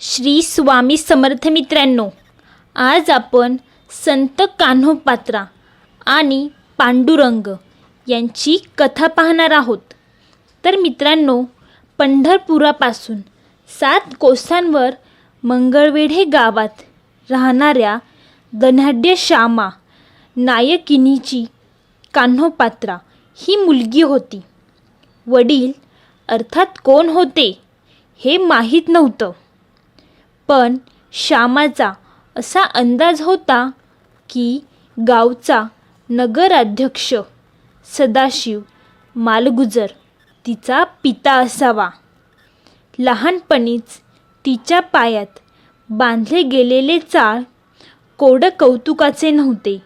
श्री स्वामी समर्थ मित्रांनो आज आपण संत कान्होपात्रा आणि पांडुरंग यांची कथा पाहणार आहोत. तर मित्रांनो पंढरपुरापासून सात कोसांवर मंगळवेढे गावात राहणाऱ्या धनाढ्य श्यामा नायकिनीची कान्होपात्रा ही मुलगी होती. वडील अर्थात कोण होते हे माहीत नव्हतं. पण श्यामाचा असा अंदाज होता की गावचा नगराध्यक्ष सदाशिव मालगुजर तिचा पिता असावा. लहानपणीच तिच्या पायात बांधले गेलेले चाळ कोडं कौतुकाचे नव्हते.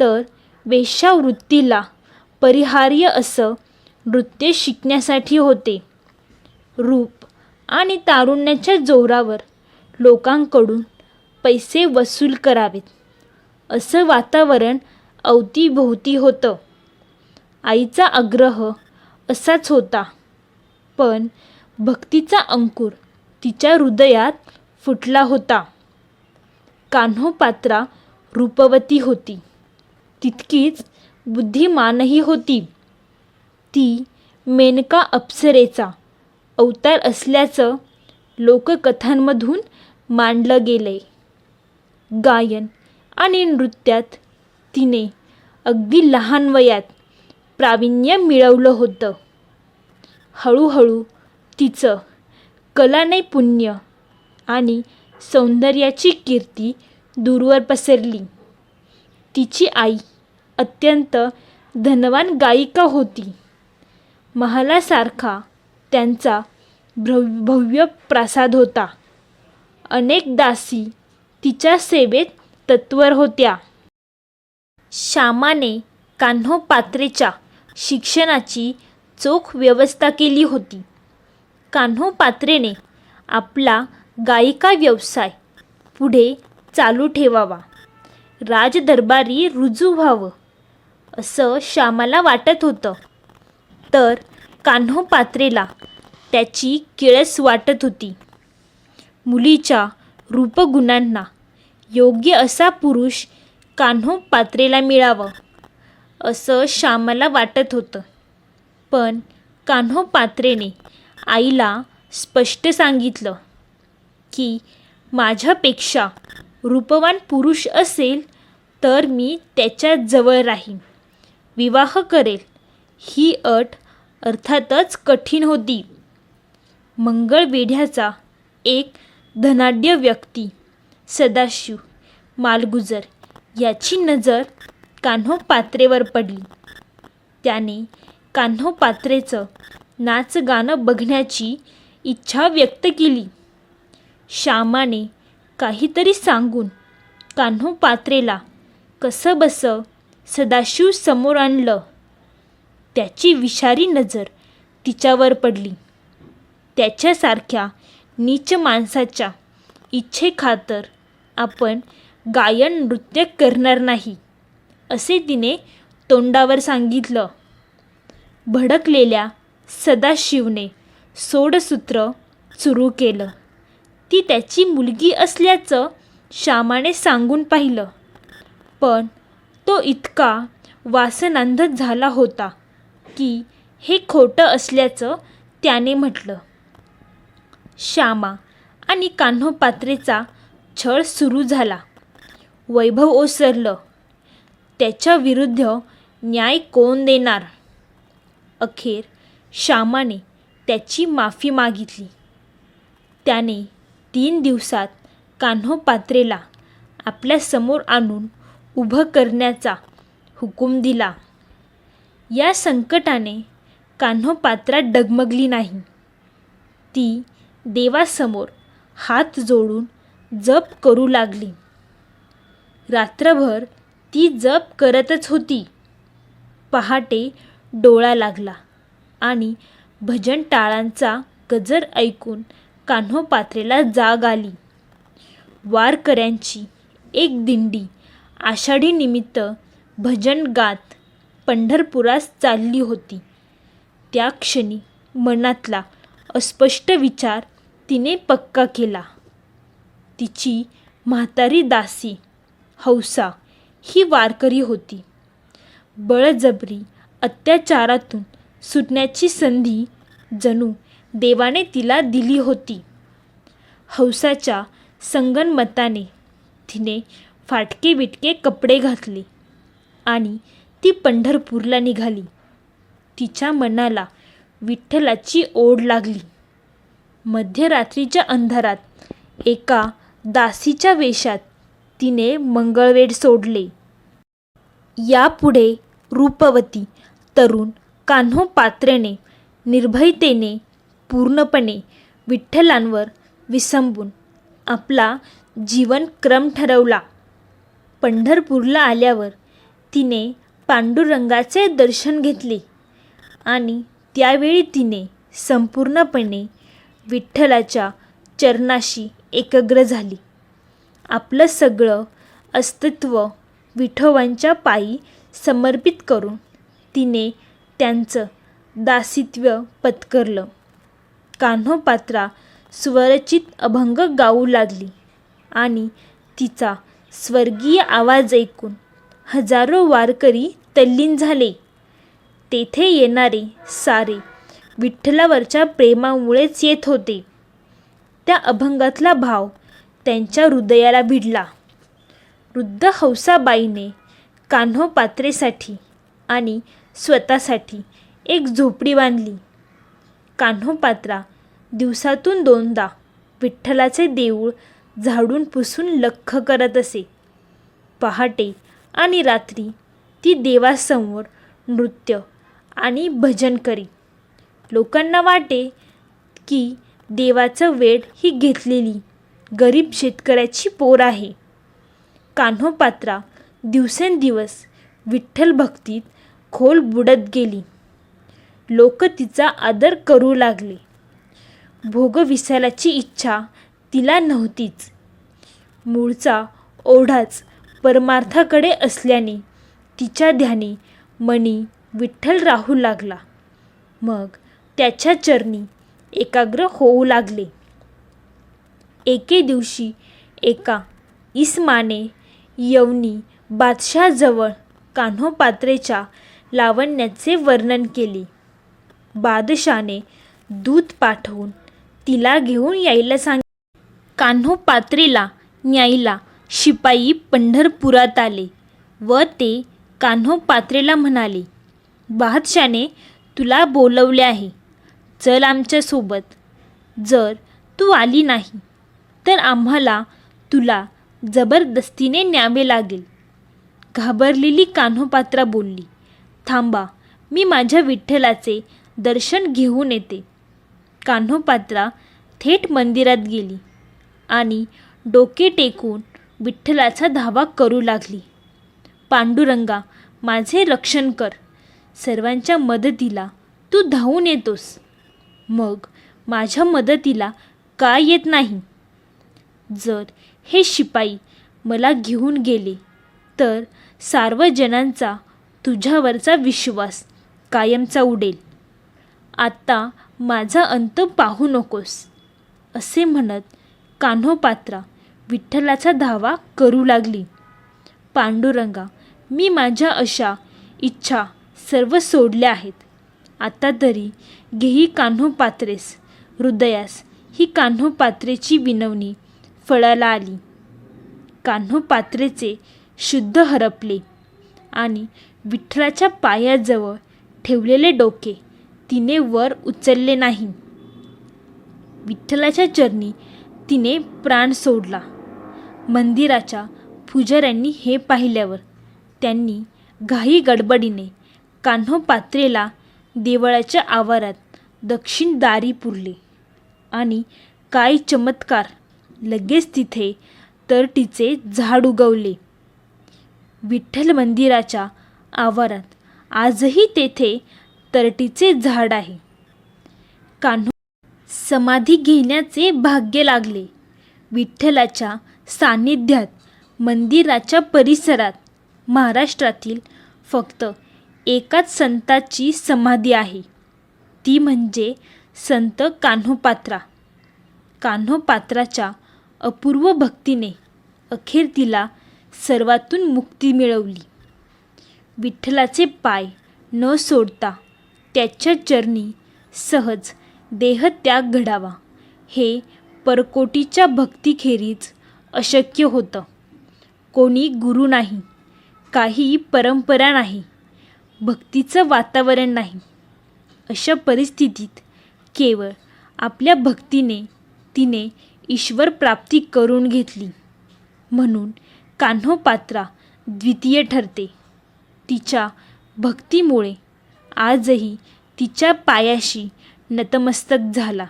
तर वेश्यावृत्तीला परिहार्य असं नृत्य शिकण्यासाठी होते. रूप आणि तारुण्याच्या जोरावर लोकांकडून पैसे वसूल करावेत. असं वातावरण अवतीभोवती होतं. आईचा आग्रह असाच होता. पण भक्तीचा अंकुर तिच्या हृदयात फुटला होता. कान्हो पात्रा रूपवती होती. तितकीच बुद्धिमानही होती. ती मेनका अप्सरेचा अवतार असल्याचं लोककथांमधून मांडलं गेलंय. गायन आणि नृत्यात तिने अगदी लहान वयात प्रावीण्य मिळवलं होतं. हळूहळू तिचं कलानैपुण्य आणि सौंदर्याची कीर्ती दूरवर पसरली. तिची आई अत्यंत धनवान गायिका होती. महालासारखा त्यांचा भ्र भव्य प्रासाद होता. अनेक दासी तिच्या सेवेत तत्वर होत्या. श्यामाने कान्हो पात्रेच्या शिक्षणाची चोख व्यवस्था केली होती. कान्हो पात्रेने आपला गायिका व्यवसाय पुढे चालू ठेवावा. राजदरबारी रुजू व्हावं असं श्यामाला वाटत होतं. तर कान्हो पात्रेला त्याची किळस वाटत होती. मुलीच्या रूपगुणांना योग्य असा पुरुष कान्हो पात्रेला मिळावं असं श्यामाला वाटत होतं. पण कान्हो पात्रेने आईला स्पष्ट सांगितलं की माझ्यापेक्षा रूपवान पुरुष असेल तर मी त्याच्याजवळ राहीन. विवाह करेल. ही अट अर्थातच कठीण होती. मंगळवेढ्याचा एक धनाढ्य व्यक्ती सदाशिव मालगुजर. याची नजर कान्होपात्रेवर पडली. त्याने कान्होपात्रेचं नाच गाणं बघण्याची इच्छा व्यक्त केली. श्यामाने काहीतरी सांगून कान्होपात्रेला कसं बसं सदाशिव समोर आणलं. त्याची विषारी नजर तिच्यावर पडली. त्याच्यासारख्या नीच माणसाच्या इच्छेखातर आपण गायन नृत्य करणार नाही असे तिने तोंडावर सांगितलं. भडकलेल्या सदाशिवने सोडसूत्र सुरू केलं. ती त्याची मुलगी असल्याचं श्यामाने सांगून पाहिलं. पण तो इतका वासनांध झाला होता की हे खोटं असल्याचं त्याने म्हटलं. श्यामा आणि कान्होपात्रेचा छळ सुरू झाला. वैभव ओसरलं. त्याच्या विरुद्ध न्याय कोण देणार? अखेर श्यामाने त्याची माफी मागितली. त्याने तीन दिवसात कान्होपात्रेला पात्रेला आपल्यासमोर आणून उभं करण्याचा हुकूम दिला. या संकटाने कान्होपात्रा डगमगली नाही. ती देवासमोर हात जोडून जप करू लागली. रात्रभर ती जप करतच होती. पहाटे डोळा लागला आणि भजन टाळांचा गजर ऐकून कान्होपात्रेला जाग आली. वारकऱ्यांची एक दिंडी आषाढी निमित्त भजन गात पंढरपुरास चालली होती. त्या क्षणी मनातला अस्पष्ट विचार तिने पक्का केला. तिची म्हातारी दासी हौसा ही वारकरी होती. बळजबरी अत्याचारातून सुटण्याची संधी जणू देवाने तिला दिली होती. हौसाच्या संगनमताने तिने फाटके बिटके कपडे घातले आणि ती पंढरपूरला निघाली. तिच्या मनाला विठ्ठलाची ओढ लागली. मध्यरात्रीच्या अंधारात एका दासीच्या वेशात तिने मंगळवेढ सोडले. यापुढे रूपवती तरुण कान्हो पात्रेने निर्भयतेने पूर्णपणे विठ्ठलांवर विसंबून आपला जीवनक्रम ठरवला. पंढरपूरला आल्यावर तिने पांडुरंगाचे दर्शन घेतले आणि त्यावेळी तिने संपूर्णपणे विठ्ठलाच्या चरणाशी एकग्र झाली. आपलं सगळं अस्तित्व विठोबांच्या पायी समर्पित करून तिने त्यांचं दासित्व पत्करलं. कान्होपात्रा स्वरचित अभंग गाऊ लागली आणि तिचा स्वर्गीय आवाज ऐकून हजारो वारकरी तल्लीन झाले. तेथे येणारे सारे विठ्ठलावरच्या प्रेमामुळेच येत होते. त्या अभंगातला भाव त्यांच्या हृदयाला भिडला. वृद्ध हौसाबाईने कान्होपात्रेसाठी आणि स्वतःसाठी एक झोपडी बांधली. कान्होपात्रा दिवसातून दोनदा विठ्ठलाचे देऊळ झाडून पुसून लख्ख करत असे. पहाटे आणि रात्री ती देवासमोर नृत्य आणि भजन करी लोकांना वाटे की देवाचं वेळ ही घेतलेली गरीब शेतकऱ्याची पोर आहे. कान्होपात्रा दिवसेंदिवस विठ्ठल भक्तीत खोल बुडत गेली. लोक तिचा आदर करू लागले. भोग विसरायची इच्छा तिला नव्हतीच. मूळचा ओढाच परमार्थाकडे असल्याने तिच्या ध्यानी मणी विठ्ठल राहू लागला. मग त्याच्या चरणी एकाग्र होऊ लागले. एके दिवशी एका इस्माने यवनी बादशाहजवळ कान्होपात्रेच्या लावण्याचे वर्णन केले. बादशाने दूत पाठवून तिला घेऊन यायला सांग कान्होपात्रेला न्यायला शिपाई पंढरपुरात आले व ते कान्होपात्रेला म्हणाले बादशाने तुला बोलवले आहे. चल आमच्यासोबत जर तू आली नाही तर आम्हाला तुला जबरदस्तीने न्यावे लागेल. घाबरलेली कान्होपात्रा बोलली थांबा मी माझ्या विठ्ठलाचे दर्शन घेऊन येते. कान्होपात्रा थेट मंदिरात गेली आणि डोके टेकून विठ्ठलाचा धावा करू लागली. पांडुरंगा माझे रक्षण कर. सर्वांच्या मदतीला तू धावून येतोस. मग माझ्या मदतीला का येत नाही? जर हे शिपाई मला घेऊन गेले तर सार्वजनांचा तुझ्यावरचा विश्वास कायमचा उडेल. आत्ता माझा अंत पाहू नकोस असे म्हणत कान्होपात्रा विठ्ठलाचा धावा करू लागली. पांडुरंगा मी माझ्या अशा इच्छा सर्व सोडल्या आहेत. आता तरी घेही कान्होपात्रेस हृदयास ही कान्होपात्रेची विनवणी फळाला आली. कान्होपात्रेचे शुद्ध हरपले आणि विठ्ठलाच्या पायाजवळ ठेवलेले डोके तिने वर उचलले नाही. विठ्ठलाच्या चरणी तिने प्राण सोडला. मंदिराच्या पुजाऱ्यांनी हे पाहिल्यावर त्यांनी घाई गडबडीने कान्होपात्रेला देवळाच्या आवारात दक्षिण दारी पुरले आणि काय चमत्कार! लगेच तिथे तरटीचे झाड उगवले. विठ्ठल मंदिराच्या आवारात आजही तेथे तरटीचे झाड आहे. कान्हू समाधी घेण्याचे भाग्य लागले. विठ्ठलाच्या सान्निध्यात मंदिराच्या परिसरात महाराष्ट्रातील फक्त एकाच संताची समाधी आहे. ती म्हणजे संत कान्होपात्रा. कान्होपात्राच्या अपूर्व भक्तीने अखेर तिला सर्वातून मुक्ती मिळवली. विठ्ठलाचे पाय न सोडता त्याच्या चरणी सहज देहत्याग घडावा हे परकोटीच्या भक्तीखेरीज अशक्य होतं. कोणी गुरु नाही काही परंपरा नाही. भक्तीचं वातावरण नाही. अशा परिस्थितीत केवळ आपल्या भक्तीने तिने ईश्वर प्राप्ती करून घेतली. म्हणून कान्होपात्रा द्वितीय ठरते. तिच्या भक्तीमुळे आजही तिच्या पायाशी नतमस्तक झाला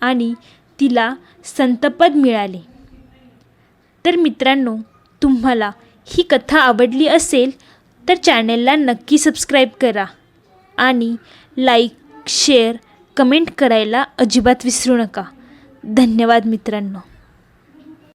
आणि तिला संतपद मिळाले. तर मित्रांनो तुम्हाला ही कथा आवडली असेल तर चॅनेलला नक्की सबस्क्राईब करा आणि लाईक शेअर कमेंट करायला अजिबात विसरू नका. धन्यवाद मित्रांनो.